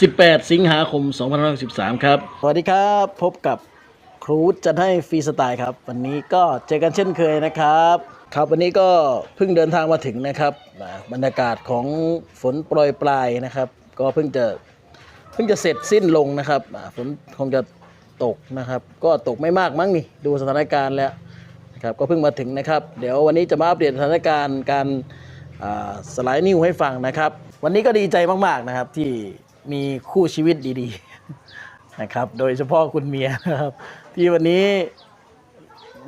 18 สิงหาคม2513ครับ สวัสดีครับ พบกับครูวุฒิจัดให้ฟรีสไตล์ครับ วันนี้ก็เจอกันเช่นเคยนะครับ ครับวันนี้ก็เพิ่งเดินทางมาถึงนะครับอ่าบรรยากาศของฝนโปรยปลายนะครับ ก็เพิ่งจะเพิ่งจะเสร็จสิ้นลงนะครับอ่าฝนคงจะตกนะครับ ก็ตกไม่มากมั้งนี่ดูสถานการณ์แล้วครับก็เพิ่งมาถึงนะครับ เดี๋ยววันนี้จะมาอัปเดตสถานการณ์การอ่าสไลด์นิวให้ฟังนะครับ วันนี้ก็ดีใจมากๆนะครับที่ มีคู่ชีวิตดีๆนะครับ โดยเฉพาะคุณเมียนะครับ ที่วันนี้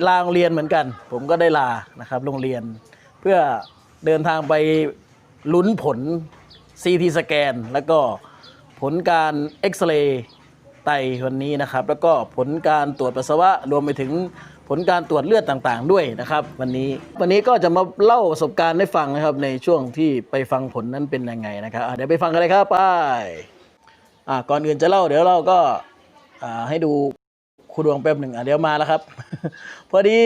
ลาโรงเรียนเหมือนกัน ผมก็ได้ลานะครับโรงเรียน เพื่อเดินทางไปลุ้นผล CT สแกน แล้วก็ผลการเอ็กซเรย์ไตวันนี้นะครับ แล้วก็ผลการตรวจปัสสาวะรวมไปถึง ผลการตรวจเลือดต่างๆ ด้วยนะครับ วันนี้วันนี้ก็จะมาเล่าประสบการณ์ให้ฟังนะครับในช่วงที่ไปฟังผลนั้นเป็นยังไงนะครับอะเดี๋ยวไปฟังกันเลยครับไปอะก่อนอื่นจะเล่าเดี๋ยวเราก็อ่าให้ดูครูดวงแป๊บหนึ่งอะเดี๋ยวมาแล้วครับ พอดี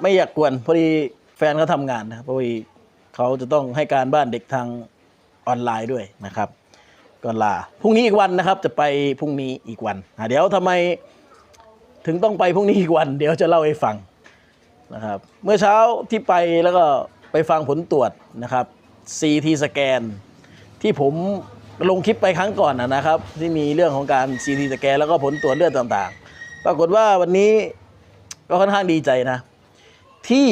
ไม่อยากกวนพอดีแฟนเขาทำงานนะครับพอดีเขาจะต้องให้การบ้านเด็กทางออนไลน์ด้วยนะครับก่อนลาพรุ่งนี้อีกวันนะครับ จะไปพรุ่งนี้อีกวันอะเดี๋ยวทำไม ถึงต้องไปพรุ่งนี้อีกวัน เดี๋ยวจะเล่าให้ฟังนะครับ เมื่อเช้าที่ไปแล้วก็ไปฟังผลตรวจนะครับ CT สแกนที่ผมลงคลิปไปครั้งก่อนนะครับ ที่มีเรื่องของการ CT สแกนแล้วก็ผลตรวจเลือดต่างๆ ปรากฏว่าวันนี้ก็ค่อนข้างดีใจนะ ที่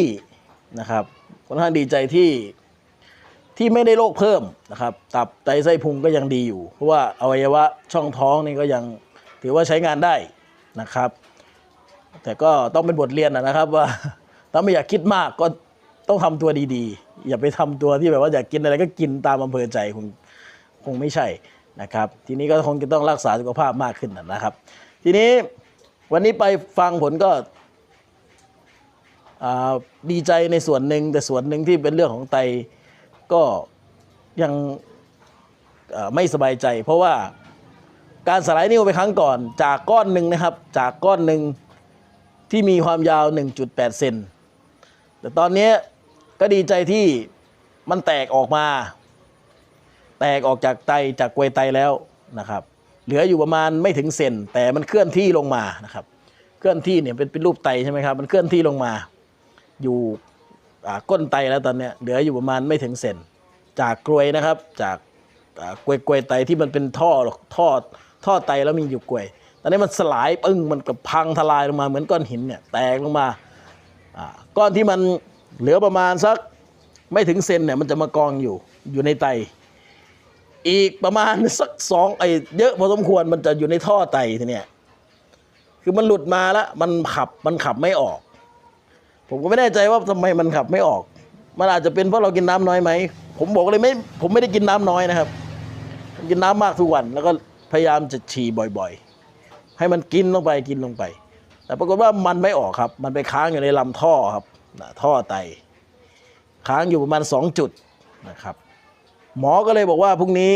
นะครับค่อนข้างดีใจที่ที่ไม่ได้โรคเพิ่มนะครับ ตับไตไส้พุงก็ยังดีอยู่ เพราะว่าอวัยวะช่องท้องนี่ก็ยังถือว่าใช้งานได้นะครับ แต่ก็ต้องเป็นบทเรียนนะครับว่าถ้าไม่อยากคิดมากก็ต้องทำตัวดีๆ อย่าไปทำตัวที่แบบว่าอยากกินอะไรก็กินตามอำเภอใจคงคงไม่ใช่นะครับ ทีนี้ก็คงจะต้องรักษาสุขภาพมากขึ้นนะครับ ทีนี้วันนี้ไปฟังผลก็ดีใจในส่วนหนึ่งแต่ส่วนหนึ่งที่เป็นเรื่องของไตก็ยังไม่สบายใจ เพราะว่าการสลด์นิ้วไปครั้งก่อน จากก้อนหนึ่งนะครับ จากก้อนหนึ่ง ที่มีความยาว 1.8 เซนแต่ตอนนี้ก็ดีใจที่มันแตกออกมา แตกออกจากไตจากกรวยไตแล้วนะครับ เหลืออยู่ประมาณไม่ถึงเซนแต่มันเคลื่อนที่ลงมานะครับ เคลื่อนที่เนี่ยเป็นเป็นรูปไตใช่ไหมครับ มันเคลื่อนที่ลงมา อยู่ก้นไตแล้วตอนนี้เหลืออยู่ประมาณไม่ถึงเซนจากกรวยนะครับ จากกรวยกวยไตที่มันเป็นท่อท่อท่อไตแล้วมีอยู่กรวย ตอนนี้มันสลายปึ้งมันก็พังทลายลงมาเหมือนก้อนหินเนี่ยแตกลงมาก้อนที่มันเหลือประมาณสักไม่ถึงเซนเนี่ยมันจะมากองอยู่อยู่ในไต อีกประมาณสักสองไอ้เยอะพอสมควรมันจะอยู่ในท่อไตทีเนี้ยคือมันหลุดมาแล้วมันขับมันขับไม่ออก ผมก็ไม่แน่ใจว่าทำไมมันขับไม่ออก มันอาจจะเป็นเพราะเรากินน้ำน้อยไหมผมบอกเลยไม่ผมไม่ได้กินน้ำน้อยนะครับผมกินน้ำมากทุกวันแล้วก็พยายามจะฉี่บ่อย ๆ ให้มันกินลงไปกินลงไป แต่ปรากฏว่ามันไม่ออกครับ มันไปค้างอยู่ในลำท่อครับท่อไต ค้างอยู่ประมาณสองจุดนะครับ หมอก็เลยบอกว่าพรุ่งนี้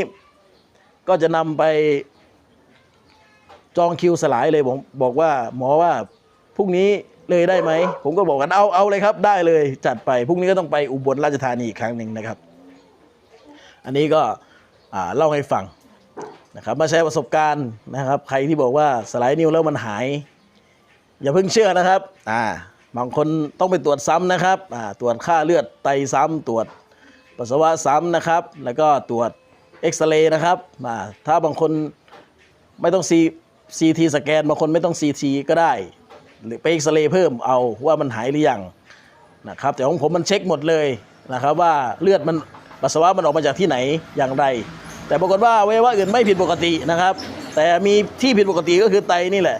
ก็จะนำไปจองคิวสลายเลยผมบอกว่าหมอว่าพรุ่งนี้เลยได้ไหม ผมก็บอกกันเอาเอาเลยครับ ได้เลยจัดไปพรุ่งนี้ก็ต้องไปอุบลราชธานีอีกครั้งหนึ่งนะครับ อันนี้ก็เล่าให้ฟัง นะครับมาแชร์ประสบการณ์นะครับ ใครที่บอกว่าสไลด์นิ้วแล้วมันหาย อย่าเพิ่งเชื่อนะครับอ่าบางคนต้องไปตรวจซ้ำนะครับอ่าตรวจค่าเลือดไตซ้ำตรวจปัสสาวะซ้ำนะครับ แล้วก็ตรวจเอ็กซเรย์นะครับอ่าถ้าบางคนไม่ต้องซีซีทีสแกนบางคนไม่ต้องซีทีก็ได้ หรือไปเอ็กซเรย์เพิ่มเอาว่ามันหายหรือยังนะครับแต่ของผมมันเช็คหมดเลยนะครับว่าเลือดมันปัสสาวะมันออกมาจากที่ไหนอย่างไร แต่ปรากฏว่าอวัยวะอื่นไม่ผิดปกตินะครับ แต่มีที่ผิดปกติก็คือไตนี่แหละ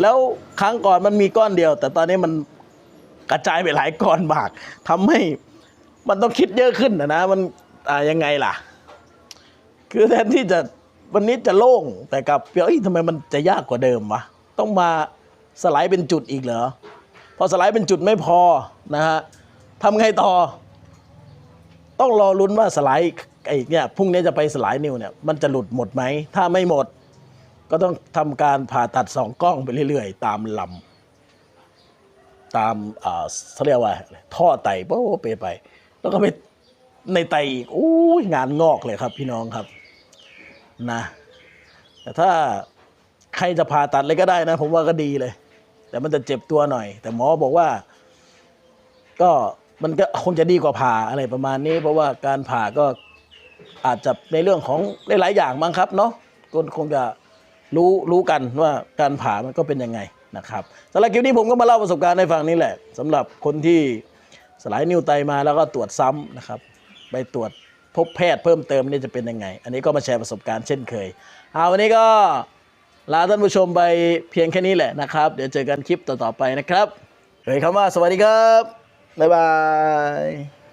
แล้วครั้งก่อนมันมีก้อนเดียว แต่ตอนนี้มันกระจายไปหลายก้อนมากทำให้มันต้องคิดเยอะขึ้นนะนะมันอ่ายังไงล่ะ คือแทนที่จะวันนี้จะโล่งแต่กลับเอ้ยทำไมมันจะยากกว่าเดิมวะต้องมาสไลด์เป็นจุดอีกเหรอพอสไลด์เป็นจุดไม่พอนะฮะทำไงต่อ ต้องรอลุ้นว่าสไลด์ ไอ้เนี่ยพรุ่งนี้จะไปสลด์นิ้วเนี่ยมันจะหลุดหมดไหม ถ้าไม่หมด ก็ต้องทำการผ่าตัดสองกล้องไปเรื่อยๆ ตามลำตามอ่าเขาเรียกว่าอะไรท่อไตโป๊ะไปไป แล้วก็ไปในไตอีกโอ้ยงานงอกเลยครับ พี่น้องครับนะแต่ถ้าใครจะผ่าตัดเลยก็ได้นะ ผมว่าก็ดีเลย แต่มันจะเจ็บตัวหน่อย แต่หมอบอกว่า ก็มันก็คงจะดีกว่าผ่าอะไรประมาณนี้ เพราะว่าการผ่าก็ อาจจะในเรื่องของหลายๆอย่างมั้งครับเนาะก็คงจะรู้รู้กันว่าการผ่ามันก็เป็นยังไงนะครับสำหรับคลิปนี้ผมก็มาเล่าประสบการณ์ให้ฟังนี่แหละสำหรับคนที่สลายนิ้วไตมาแล้วก็ตรวจซ้ำนะครับ ไปตรวจพบแพทย์เพิ่มเติมนี่จะเป็นยังไง อันนี้ก็มาแชร์ประสบการณ์เช่นเคยเอาวันนี้ก็ลาท่านผู้ชมไปเพียงแค่นี้แหละนะครับ เดี๋ยวเจอกันคลิปต่อๆไปนะครับเฮ้ยคำว่าสวัสดีครับ บ๊ายบาย